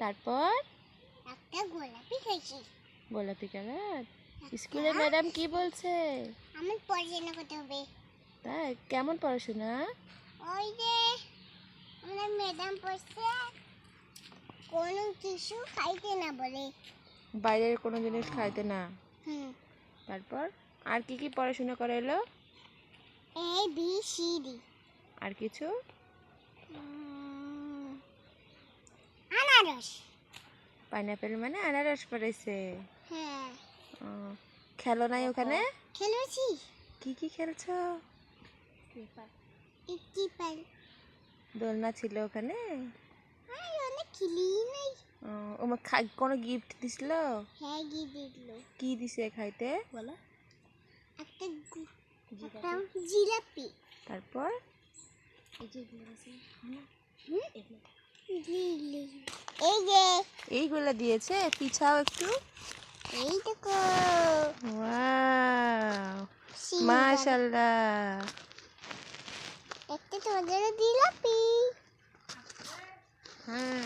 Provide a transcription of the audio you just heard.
তারপর? একটা গোলাপি খাইছি গোলাপি কালার? স্কুলে ম্যাডাম কি বলছে? আমার পড়াশোনা করতে হবে। তাই? কেমন পড়াশোনা? ওই যে আমরা ম্যাডাম পড়ছে কোনো কিছু খাইতে না বলে। বাইরের কোনো জিনিস খাইতে না? হুম। তারপর? আর কি কি পড়াশোনা করে এলো এ বি সি ডি। আর কিছু? আনারস। পাইনাপেল মানে আনারস পড়েছে। হ্যাঁ। খেলো নাই ওখানে? খেলেছি। কি কি খেলছো? দোলনা ছিল ওখানে? ওমা খাই কোনো গিফট দিছিল? হ্যাঁ গিয়ে দিল। কি দিছে খাইতে? বলো। একটা জিলাপি। তারপর। এই যে। এইগুলা দিয়েছে পিছাও একটু। এই দেখো। ওয়াও। মাশাল্লাহ একটা তোমাদের দিলাপি। হ্যাঁ